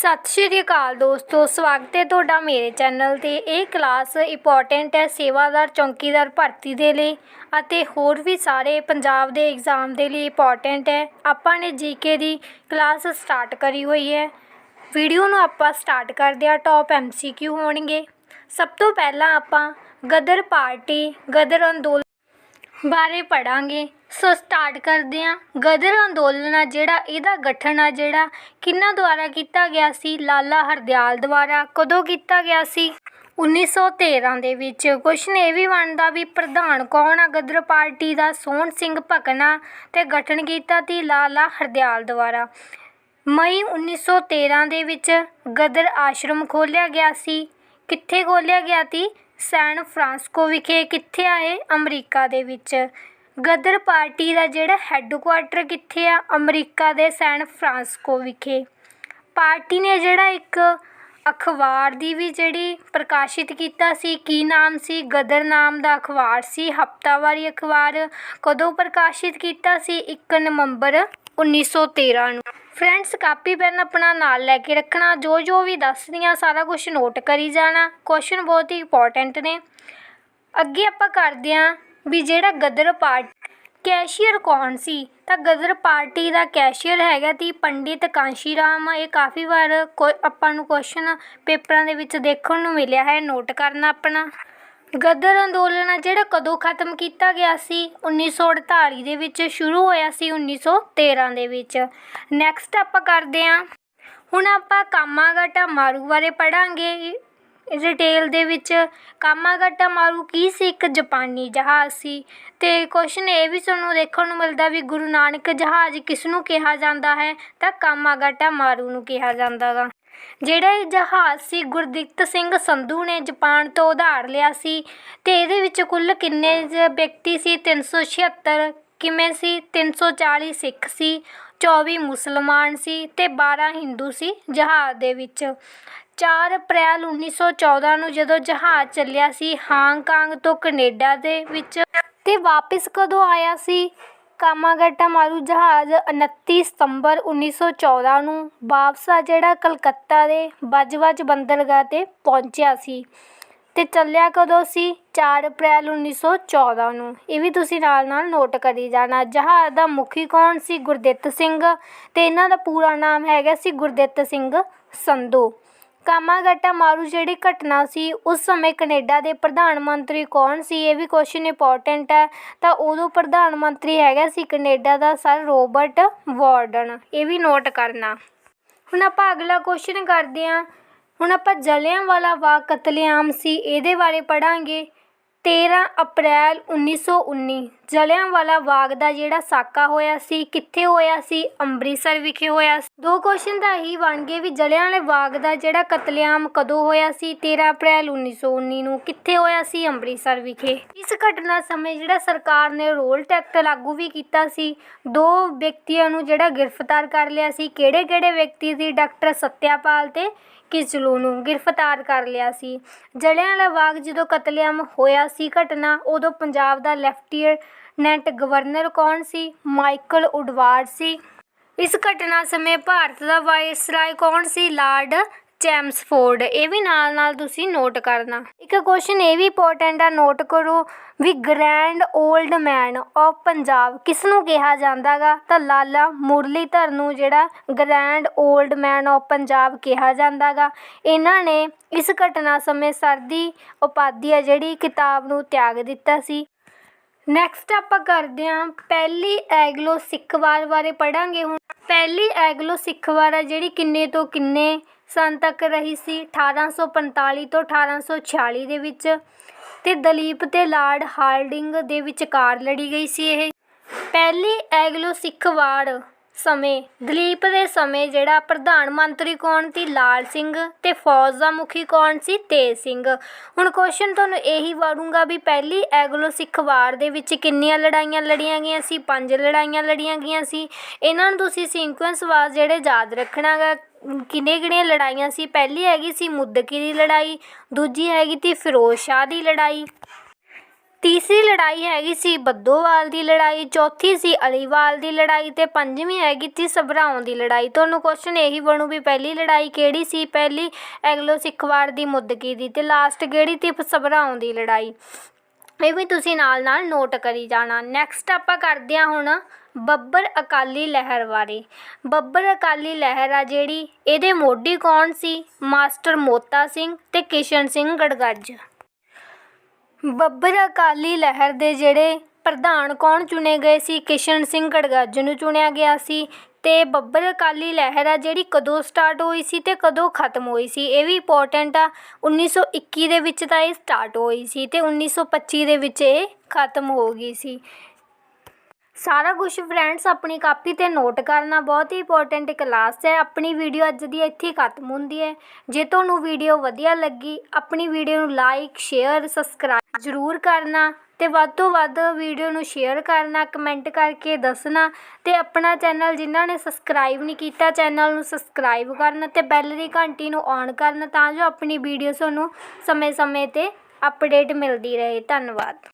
ਸਤਿ ਸ਼੍ਰੀ ਅਕਾਲ ਦੋਸਤੋ, ਸਵਾਗਤ ਹੈ ਤੁਹਾਡਾ ਮੇਰੇ ਚੈਨਲ ਤੇ। ਇਹ ਕਲਾਸ ਇੰਪੋਰਟੈਂਟ ਹੈ ਸੇਵਾਦਾਰ, ਚੌਕੀਦਾਰ ਭਰਤੀ ਦੇ ਲਈ ਅਤੇ ਹੋਰ ਵੀ ਸਾਰੇ ਪੰਜਾਬ ਦੇ ਐਗਜ਼ਾਮ ਦੇ ਲਈ ਇੰਪੋਰਟੈਂਟ ਹੈ। ਆਪਾਂ ਨੇ ਜੀਕੇ ਦੀ ਕਲਾਸ ਸਟਾਰਟ ਕਰੀ ਹੋਈ ਹੈ। ਵੀਡੀਓ ਨੂੰ ਆਪਾਂ ਸਟਾਰਟ ਕਰਦੇ ਹਾਂ ਟੌਪ ਐਮਸੀਕਿਊ ਹੋਣਗੇ। ਸਭ ਤੋਂ ਪਹਿਲਾਂ ਆਪਾਂ ਗਦਰ ਪਾਰਟੀ, ਗਦਰ ਅੰਦੋਲਨ ਬਾਰੇ ਪੜਾਂਗੇ ਸੋ ਸਟਾਰਟ ਕਰਦੇ ਹਾਂ। ਗਦਰ ਅੰਦੋਲਨ ਆ ਜਿਹੜਾ, ਇਹਦਾ ਗਠਨ ਆ ਜਿਹੜਾ ਕਿਹਨਾਂ ਦੁਆਰਾ ਕੀਤਾ ਗਿਆ ਸੀ? ਲਾਲਾ ਹਰਦਿਆਲ ਦੁਆਰਾ ਕਦੋਂ ਕੀਤਾ ਗਿਆ ਸੀ? 1913 ਦੇ ਵਿੱਚ ਕੁਸ਼ਨ ਇਹ ਵੀ ਬਣਦਾ ਵੀ ਪ੍ਰਧਾਨ ਕੌਣ ਆ? ਗਦਰ ਪਾਰਟੀ ਦਾ ਸੋਹਣ ਸਿੰਘ ਭਕਨਾ ਤੇ ਗਠਨ ਕੀਤਾ ਤੀ ਲਾਲਾ ਹਰਦਿਆਲ ਦੁਆਰਾ। ਮਈ 1913 ਦੇ ਵਿੱਚ ਗਦਰ ਆਸ਼ਰਮ ਖੋਲ੍ਹਿਆ ਗਿਆ ਸੀ। ਕਿੱਥੇ ਖੋਲ੍ਹਿਆ ਗਿਆ ਤੀ? ਸੈਨ ਫਰਾਂਸਕੋ ਵਿਖੇ। ਕਿੱਥੇ ਆ ਇਹ? ਅਮਰੀਕਾ ਦੇ ਵਿੱਚ। ਗਦਰ ਪਾਰਟੀ ਦਾ ਜਿਹੜਾ ਹੈੱਡਕੁਆਟਰ ਕਿੱਥੇ ਆ? ਅਮਰੀਕਾ ਦੇ ਸੈਨ ਫਰਾਂਸਿਸਕੋ ਵਿਖੇ। ਪਾਰਟੀ ਨੇ ਜਿਹੜਾ ਇੱਕ ਅਖਬਾਰ ਦੀ ਵੀ ਜਿਹੜੀ ਪ੍ਰਕਾਸ਼ਿਤ ਕੀਤਾ ਸੀ, ਕੀ ਨਾਮ ਸੀ? ਗਦਰ ਨਾਮ ਦਾ ਅਖਬਾਰ ਸੀ, ਹਫਤਾਵਾਰੀ ਅਖਬਾਰ ਕਦੋਂ ਪ੍ਰਕਾਸ਼ਿਤ ਕੀਤਾ ਸੀ? 1 ਨਵੰਬਰ 1913 ਨੂੰ। ਫਰੈਂਡਸ, ਕਾਪੀ, ਪੈਨ ਆਪਣਾ ਨਾਲ ਲੈ ਕੇ ਰੱਖਣਾ, ਜੋ ਜੋ ਵੀ ਦੱਸਦੀਆਂ, ਸਾਰਾ ਕੁਝ ਨੋਟ ਕਰੀ ਜਾਣਾ। ਕੁਐਸਚਨ ਬਹੁਤ ਹੀ ਇੰਪੋਰਟੈਂਟ ਨੇ। ਅੱਗੇ ਆਪਾਂ ਕਰਦੇ ਹਾਂ ਵੀ ਜਿਹੜਾ ਗਦਰ ਪਾਰਟੀ, ਕੈਸ਼ੀਅਰ ਕੌਣ ਸੀ? ਤਾਂ ਗਦਰ ਪਾਰਟੀ ਦਾ ਕੈਸ਼ੀਅਰ ਹੈਗਾ ਤੀ ਪੰਡਿਤ ਕਾਂਸ਼ੀ ਰਾਮ। ਇਹ ਕਾਫੀ ਵਾਰ ਕੋ- ਆਪਾਂ ਨੂੰ ਕੁਐਸਚਨ ਪੇਪਰਾਂ ਦੇ ਵਿੱਚ ਦੇਖਣ ਨੂੰ ਮਿਲਿਆ ਹੈ ਨੋਟ ਕਰਨਾ ਆਪਣਾ। ਗਦਰ ਅੰਦੋਲਨ ਆ ਜਿਹੜਾ ਕਦੋਂ ਖਤਮ ਕੀਤਾ ਗਿਆ ਸੀ? 1948 ਦੇ ਵਿੱਚ ਸ਼ੁਰੂ ਹੋਇਆ ਸੀ 1913 ਦੇ ਵਿੱਚ। ਨੈਕਸਟ ਆਪਾਂ ਕਰਦੇ ਹਾਂ। ਹੁਣ ਆਪਾਂ ਕਾਮਾਗਾਟਾ ਮਾਰੂ ਬਾਰੇ ਪੜਾਂਗੇ ਡਿਟੇਲ ਦੇ ਵਿੱਚ ਕਾਮਾਗਾਟਾ ਮਾਰੂ ਕੀ ਸੀ? ਇੱਕ ਜਪਾਨੀ ਜਹਾਜ਼ ਸੀ। ਅਤੇ ਕੁਸ਼ਚਨ ਇਹ ਵੀ ਤੁਹਾਨੂੰ ਦੇਖਣ ਨੂੰ ਮਿਲਦਾ ਵੀ ਗੁਰੂ ਨਾਨਕ ਜਹਾਜ਼ ਕਿਸ ਨੂੰ ਕਿਹਾ ਜਾਂਦਾ ਹੈ? ਤਾਂ ਕਾਮਾਗਾਟਾ ਮਾਰੂ ਨੂੰ ਕਿਹਾ ਜਾਂਦਾ ਗਾ। ਜਿਹੜਾ ਇਹ ਜਹਾਜ਼ ਸੀ, ਗੁਰਦਿੱਤ ਸਿੰਘ ਸੰਧੂ ਨੇ ਜਾਪਾਨ ਤੋਂ ਉਧਾਰ ਲਿਆ ਸੀ। ਅਤੇ ਇਹਦੇ ਵਿੱਚ ਕੁੱਲ ਕਿੰਨੇ ਵਿਅਕਤੀ ਸੀ? 376 ਕਿਵੇਂ ਸੀ? 340 ਸਿੱਖ ਸੀ 24 ਮੁਸਲਮਾਨ ਸੀ ਤੇ 12 ਹਿੰਦੂ ਸੀ ਜਹਾਜ਼ ਦੇ ਵਿੱਚ। 4 ਅਪ੍ਰੈਲ 1914 ਨੂੰ ਜਦੋਂ ਜਹਾਜ਼ ਚੱਲਿਆ ਸੀ ਹਾਂਗਕਾਂਗ ਤੋਂ ਕੈਨੇਡਾ ਦੇ ਵਿੱਚ ਤੇ ਵਾਪਸ ਕਦੋਂ ਆਇਆ ਸੀ? ਕਾਮਾਗਾਟਾ ਮਾਰੂ ਜਹਾਜ਼ 29 ਸਤੰਬਰ 1914 ਨੂੰ ਵਾਪਸ ਆ ਜਿਹੜਾ ਕਲਕੱਤਾ ਦੇ ਬੱਜਵੱਜ ਬੰਦਰਗਾਹ ਤੇ ਪਹੁੰਚਿਆ ਸੀ ਤੇ ਚੱਲਿਆ ਕਦੋਂ ਸੀ? 4 ਅਪ੍ਰੈਲ 1914 ਨੂੰ। ਇਹ ਵੀ ਤੁਸੀਂ ਨਾਲ ਨਾਲ ਨੋਟ ਕਰੀ ਜਾਣਾ। ਜਹਾਜ਼ ਦਾ ਮੁਖੀ ਕੌਣ ਸੀ? ਗੁਰਦਿੱਤ ਸਿੰਘ ਤੇ ਇਹਨਾਂ ਦਾ ਪੂਰਾ ਨਾਮ ਹੈਗਾ ਸੀ ਗੁਰਦਿੱਤ ਸਿੰਘ ਸੰਧੂ। ਕਾਮਾਗਾਟਾ ਮਾਰੂ ਜਿਹੜੀ ਘਟਨਾ ਸੀ, ਉਸ ਸਮੇਂ ਕੈਨੇਡਾ ਦੇ ਪ੍ਰਧਾਨ ਮੰਤਰੀ ਕੌਣ ਸੀ, ਇਹ ਵੀ ਕੁਐਸਚਨ ਇੰਪੋਰਟੈਂਟ ਹੈ। ਤਾਂ ਉਦੋਂ ਪ੍ਰਧਾਨ ਮੰਤਰੀ ਹੈਗਾ ਸੀ ਕੈਨੇਡਾ ਦਾ ਸਰ ਰੋਬਰਟ ਵਾਰਡਨ। ਇਹ ਵੀ ਨੋਟ ਕਰਨਾ। ਹੁਣ ਆਪਾਂ ਅਗਲਾ ਕੁਐਸਚਨ ਕਰਦੇ ਹਾਂ। ਹੁਣ ਆਪਾਂ ਜਲਿਆਂਵਾਲਾ ਬਾਗ ਕਤਲੇਆਮ ਸੀ, ਇਹਦੇ ਬਾਰੇ ਪੜਾਂਗੇ 13 ਅਪ੍ਰੈਲ 1919 ਜਲਿਆਂਵਾਲਾ ਬਾਗ ਦਾ ਜਿਹੜਾ ਸਾਕਾ ਹੋਇਆ ਸੀ, ਕਿੱਥੇ ਹੋਇਆ ਸੀ? ਅੰਮ੍ਰਿਤਸਰ ਵਿਖੇ ਹੋਇਆ ਸੀ। ਦੋ ਕੁਐਸਚਨ ਤਾਂ ਇਹੀ ਬਣ ਗਏ ਵੀ ਜਲਿਆਂਵਾਲੇ ਬਾਗ ਦਾ ਜਿਹੜਾ ਕਤਲੇਆਮ ਕਦੋਂ ਹੋਇਆ ਸੀ? 13 ਅਪ੍ਰੈਲ 1919 ਨੂੰ ਕਿੱਥੇ ਹੋਇਆ ਸੀ? ਅੰਮ੍ਰਿਤਸਰ ਵਿਖੇ। ਇਸ ਘਟਨਾ ਸਮੇਂ ਜਿਹੜਾ ਸਰਕਾਰ ਨੇ ਰੋਲ ਟੈਕਟ ਲਾਗੂ ਵੀ ਕੀਤਾ ਸੀ। ਦੋ ਵਿਅਕਤੀਆਂ ਨੂੰ ਜਿਹੜਾ ਗ੍ਰਿਫਤਾਰ ਕਰ ਲਿਆ ਸੀ। ਕਿਹੜੇ ਕਿਹੜੇ ਵਿਅਕਤੀ ਸੀ? ਡਾਕਟਰ ਸਤਿਆਪਾਲ ਤੇ ਕਿਚਲੂ ਨੂੰ ਗ੍ਰਿਫਤਾਰ ਕਰ ਲਿਆ ਸੀ। ਜਲਿਆਂਵਾਲਾ ਬਾਗ ਜਦੋਂ ਕਤਲੇਆਮ ਹੋਇਆ ਸੀ ਘਟਨਾ, ਉਦੋਂ ਪੰਜਾਬ ਦਾ ਲੈਫਟੀਨੈਂਟ ਗਵਰਨਰ ਕੌਣ ਸੀ? ਮਾਈਕਲ ਉਡਵਾਰਡ ਸੀ। ਇਸ ਘਟਨਾ ਸਮੇਂ ਭਾਰਤ ਦਾ ਵਾਇਸਰਾਏ ਕੌਣ ਸੀ? ਲਾਰਡ ਚੈਮਸਫੋਰਡ ਇਹ ਵੀ ਨਾਲ ਨਾਲ ਤੁਸੀਂ ਨੋਟ ਕਰਨਾ। ਇੱਕ ਕੁਐਸਚਨ ਇਹ ਵੀ ਇੰਪੋਰਟੈਂਟ ਆ ਨੋਟ ਕਰੋ ਵੀ grand old man of Punjab ਕਿਸ ਨੂੰ ਕਿਹਾ ਜਾਂਦਾਗਾ? ਤਾਂ ਲਾਲਾ ਮੁਰਲੀਧਰ ਨੂੰ ਜਿਹੜਾ grand old man of Punjab ਕਿਹਾ ਜਾਂਦਾਗਾ। ਇਹਨਾਂ ਨੇ ਇਸ ਘਟਨਾ ਸਮੇਂ ਸਰਦੀ ਉਪਾਧੀ ਆ ਜਿਹੜੀ ਕਿਤਾਬ ਨੂੰ ਤਿਆਗ ਦਿੱਤਾ ਸੀ। ਨੈਕਸਟ ਆਪਾਂ ਕਰਦੇ ਹਾਂ ਪਹਿਲੀ ਐਗਲੋ ਸਿੱਖ ਵਾਰ ਬਾਰੇ ਪੜਾਂਗੇ ਹੁਣ। ਪਹਿਲੀ ਐਗਲੋ ਸਿੱਖ ਵਾਰ ਆ ਜਿਹੜੀ ਕਿੰਨੇ ਤੋਂ ਕਿੰਨੇ ਸਨ ਤੱਕ ਰਹੀ ਸੀ? 1845 ਤੋਂ 1846 ਦੇ ਵਿੱਚ। ਤੇ ਦਲੀਪ ਤੇ ਲਾਰਡ ਹਾਰਡਿੰਗ ਦੇ ਵਿਚਕਾਰ ਲੜੀ ਗਈ ਸੀ ਇਹ। ਪਹਿਲੀ ਐਗਲੋ ਸਿੱਖ ਵਾਰ ਸਮੇਂ, ਦਲੀਪ ਦੇ ਸਮੇਂ ਜਿਹੜਾ ਪ੍ਰਧਾਨ ਮੰਤਰੀ ਕੌਣ ਸੀ? ਲਾਲ ਸਿੰਘ ਤੇ ਫੌਜ ਦਾ ਮੁਖੀ ਕੌਣ ਸੀ? ਤੇਜ ਸਿੰਘ। ਹੁਣ ਕੁਐਸਚਨ ਤੁਹਾਨੂੰ ਇਹੀ ਵਾਰੂੰਗਾ ਵੀ ਪਹਿਲੀ ਐਗਲੋ ਸਿੱਖ ਵਾਰ ਦੇ ਵਿੱਚ ਕਿੰਨੀਆਂ ਲੜਾਈਆਂ ਲੜੀਆਂ ਗਈਆਂ ਸੀ? ਪੰਜ ਲੜਾਈਆਂ ਲੜੀਆਂ ਗਈਆਂ ਸੀ। ਇਹਨਾਂ ਨੂੰ ਤੁਸੀਂ ਸੀਕੁਐਂਸ ਵਾਰ ਜਿਹੜੇ ਯਾਦ ਰੱਖਣਾ ਗਾ ਕਿੰਨੇ ਕਿਹੜੀਆਂ ਲੜਾਈਆਂ ਸੀ? ਪਹਿਲੀ ਹੈਗੀ ਸੀ ਮੁੱਦਕੀ ਦੀ ਲੜਾਈ, ਦੂਜੀ ਹੈਗੀ ਤੀ ਫਿਰੋਜ਼ ਸ਼ਾਹ ਦੀ ਲੜਾਈ। ਤੀਸਰੀ ਲੜਾਈ ਹੈਗੀ ਸੀ ਬੱਦੋਵਾਲ ਦੀ ਲੜਾਈ, ਚੌਥੀ ਸੀ ਅਲੀਵਾਲ ਦੀ ਲੜਾਈ ਤੇ ਪੰਜਵੀਂ ਹੈਗੀ ਸੀ ਸਭਰਾਉਂ ਦੀ ਲੜਾਈ। ਤੁਹਾਨੂੰ ਕੁਐਸਚਨ ਇਹੀ ਬਣੂ ਵੀ ਪਹਿਲੀ ਲੜਾਈ ਕਿਹੜੀ ਸੀ? ਪਹਿਲੀ ਐਗਲੋ ਸਿੱਖਵਾੜ ਦੀ ਮੁੱਦਕੀ ਦੀ ਤੇ ਲਾਸਟ ਕਿਹੜੀ ਸੀ? ਸਭਰਾਉਂ ਦੀ ਲੜਾਈ। ਇਹ ਵੀ ਤੁਸੀਂ ਨਾਲ ਨਾਲ ਨੋਟ ਕਰੀ ਜਾਣਾ। ਨੈਕਸਟ ਆਪਾਂ ਕਰਦੇ ਹਾਂ ਹੁਣ ਬੱਬਰ ਅਕਾਲੀ ਲਹਿਰ ਬਾਰੇ। ਬੱਬਰ ਅਕਾਲੀ ਲਹਿਰ ਆ ਜਿਹੜੀ, ਇਹਦੇ ਮੋਢੀ ਕੌਣ ਸੀ? ਮਾਸਟਰ ਮੋਤਾ ਸਿੰਘ ਤੇ ਕਿਸ਼ਨ ਸਿੰਘ ਗੜਗੱਜ। ਬੱਬਰ ਅਕਾਲੀ ਲਹਿਰ ਦੇ ਜਿਹੜੇ ਪ੍ਰਧਾਨ ਕੌਣ ਚੁਣੇ ਗਏ ਸੀ? ਕਿਸ਼ਨ ਸਿੰਘ ਗੜਗੱਜ ਨੂੰ ਚੁਣਿਆ ਗਿਆ ਸੀ ਅਤੇ ਬੱਬਰ ਅਕਾਲੀ ਲਹਿਰ ਆ ਜਿਹੜੀ ਕਦੋਂ ਸਟਾਰਟ ਹੋਈ ਸੀ ਅਤੇ ਕਦੋਂ ਖਤਮ ਹੋਈ ਸੀ? ਇਹ ਵੀ ਇੰਪੋਰਟੈਂਟ ਆ। 1921 ਦੇ ਵਿੱਚ ਤਾਂ ਇਹ ਸਟਾਰਟ ਹੋਈ ਸੀ ਅਤੇ ਉੱਨੀ ਸੌ ਪੱਚੀ ਦੇ ਵਿੱਚ ਇਹ ਖਤਮ ਹੋ ਗਈ ਸੀ। ਸਾਰਾ ਕੁਝ ਫਰੈਂਡਸ ਆਪਣੀ ਕਾਪੀ ਤੇ ਨੋਟ ਕਰਨਾ ਬਹੁਤ ਹੀ ਇੰਪੋਰਟੈਂਟ ਕਲਾਸ ਹੈ। ਆਪਣੀ ਵੀਡੀਓ ਅੱਜ ਦੀ ਇੱਥੇ ਹੀ ਖਤਮ ਹੁੰਦੀ ਹੈ। ਜੇ ਤੁਹਾਨੂੰ ਵੀਡੀਓ ਵਧੀਆ ਲੱਗੀ, ਆਪਣੀ ਵੀਡੀਓ ਨੂੰ ਲਾਈਕ ਸ਼ੇਅਰ ਸਬਸਕ੍ਰਾਈਬ ਜ਼ਰੂਰ ਕਰਨਾ ਤੇ ਵੱਧ ਤੋਂ ਵੱਧ ਵੀਡੀਓ ਨੂੰ ਸ਼ੇਅਰ ਕਰਨਾ ਕਮੈਂਟ ਕਰਕੇ ਦੱਸਣਾ ਤੇ ਆਪਣਾ ਚੈਨਲ ਜਿਨ੍ਹਾਂ ਨੇ ਸਬਸਕ੍ਰਾਈਬ ਨਹੀਂ ਕੀਤਾ ਚੈਨਲ ਨੂੰ ਸਬਸਕ੍ਰਾਈਬ ਕਰਨਾ ਤੇ ਬੈਲ ਦੀ ਘੰਟੀ ਨੂੰ ਔਨ ਕਰਨਾ ਤਾਂ ਜੋ ਆਪਣੀ ਵੀਡੀਓ ਤੁਹਾਨੂੰ ਸਮੇਂ-ਸਮੇਂ ਤੇ ਅਪਡੇਟ ਮਿਲਦੀ ਰਹੇ। ਧੰਨਵਾਦ।